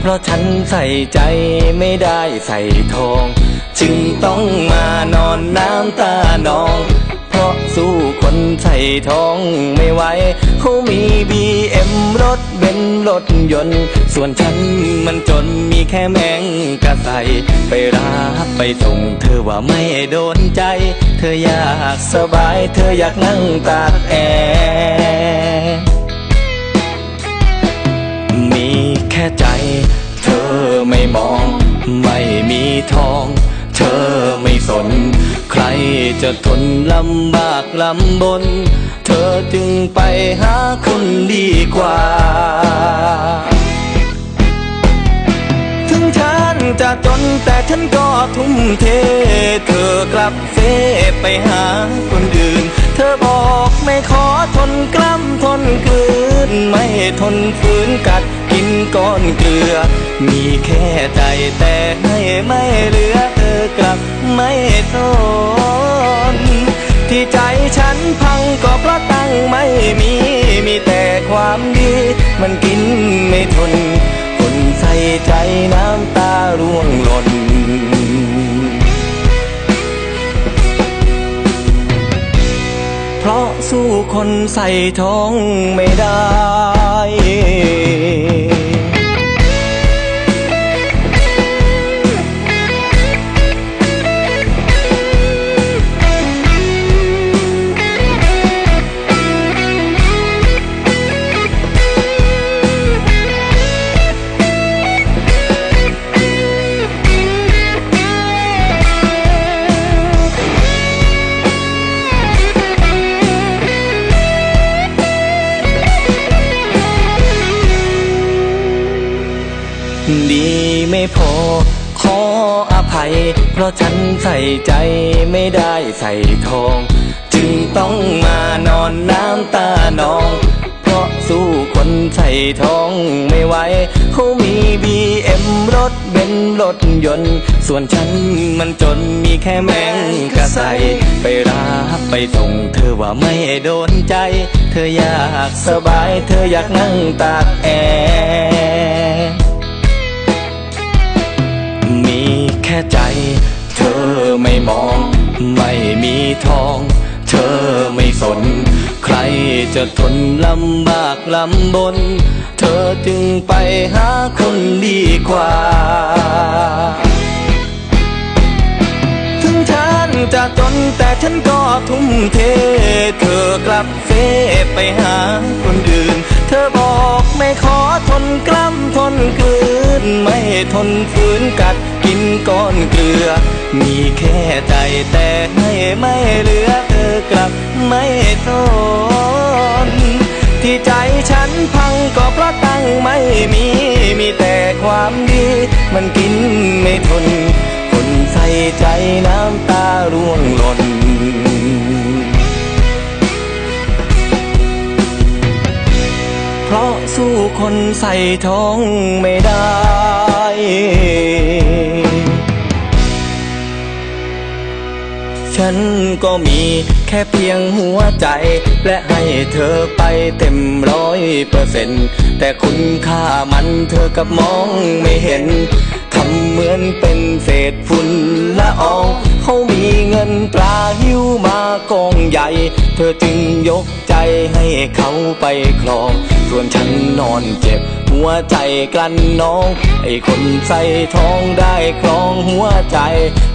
เพราะฉันใส่ใจไม่ได้ใส่ทอง จึงต้องมานอนน้ำตานอง เพราะสู้คนใส่ทองไม่ไหวเขามีบีเอ็มรถเบนรถยนต์ ส่วนฉันมันจนมีแค่แมงกะใสไปรับไปส่งเธอว่าไม่โดนใจ เธออยากสบายเธออยากนั่งตากแอร์ ค่ใจ เธอไม่มอง ไม่มีทอง เธอไม่สน ใครจะทนลำบากลำบน เธอจึงไปหาคนดีกว่า ถึงฉันจะจนแต่ฉันก็ทุ่มเท เธอกลับเซไปหาคนอื่น เธอบอกไม่ขอทนกล้ำทนกลืนไม่ทนฝืนกัด ก้อนเกลือ มีแค่ใจแต่ให้ไม่เหลือเธอกลับไม่สนที่ใจฉันพังก็เพราะตั้งไม่มี มีแต่ความดี มันกินไม่ทน คนใส่ใจน้ำตาร่วงหล่นเพราะสู้คนใส่ท้องไม่ได้ อภัยเพราะฉันใส่ใจไม่ได้ใส่ทอง จึงต้องมานอนน้ำตานอง เพราะสู้คนใส่ทองไม่ไหวเขามีบีเอ็มรถเบนรถยนต์ ส่วนฉันมันจนมีแค่แมงกะใสไปรับไปส่งเธอว่าไม่โดนใจ เธออยากสบายเธออยากนั่งตากแอร์ แค่ใจ เธอไม่มอง ไม่มีทอง เธอไม่สน ใครจะทนลำบากลำบน เธอจึงไปหาคนดีกว่า ถึงฉันจะจนแต่ฉันก็ทุ่มเท เธอกลับเซไปหาคนอื่น เธอบอกไม่ขอ ทนฝืนกัดกินก้อนเกลือ มีแค่ใจแต่ให้ไม่เหลือเธอกลับไม่สนที่ใจฉันพังก็เพราะตั้งไม่มี มีแต่ความดี มันกินไม่ทน คนใส่ใจน้ำตาร่วงหล่นเพราะสู้คนใส่ท้องไม่ได้ ฉันก็มีแค่เพียงหัวใจ และให้เธอไปเต็มร้อยเปอร์เซ็นต์แต่คุณค่ามันเธอกับมองไม่เห็นทำเหมือนเป็นเศษฝุ่นละอองเขามีเงินตราหิ้วมากองใหญ่ เธอจึงยก ให้เขาไปครองส่วนฉันนอนเจ็บ หัวใจกลั้นน้อง ไอ้คนใส่ทองได้ครองหัวใจ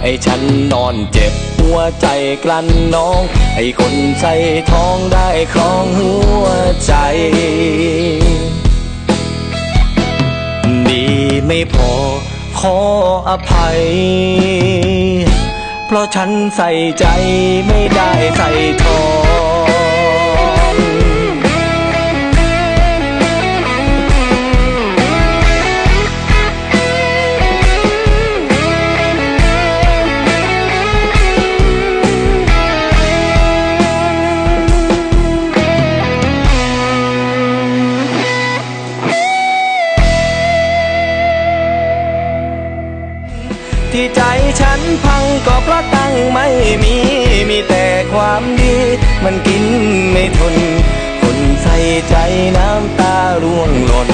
ไอ้ฉันนอนเจ็บ หัวใจกลั้นน้อง ไอ้คนใส่ทองได้ครองหัวใจ ดีไม่พอขออภัย เพราะฉันใส่ใจไม่ได้ใส่ทอง ตั้งไม่มีมีแต่ความดี มันกินไม่ทน คนใส่ใจน้ำตาร่วงหล่น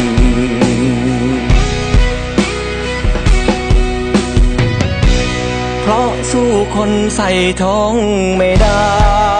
เพราะสู้คนใส่ท้องไม่ได้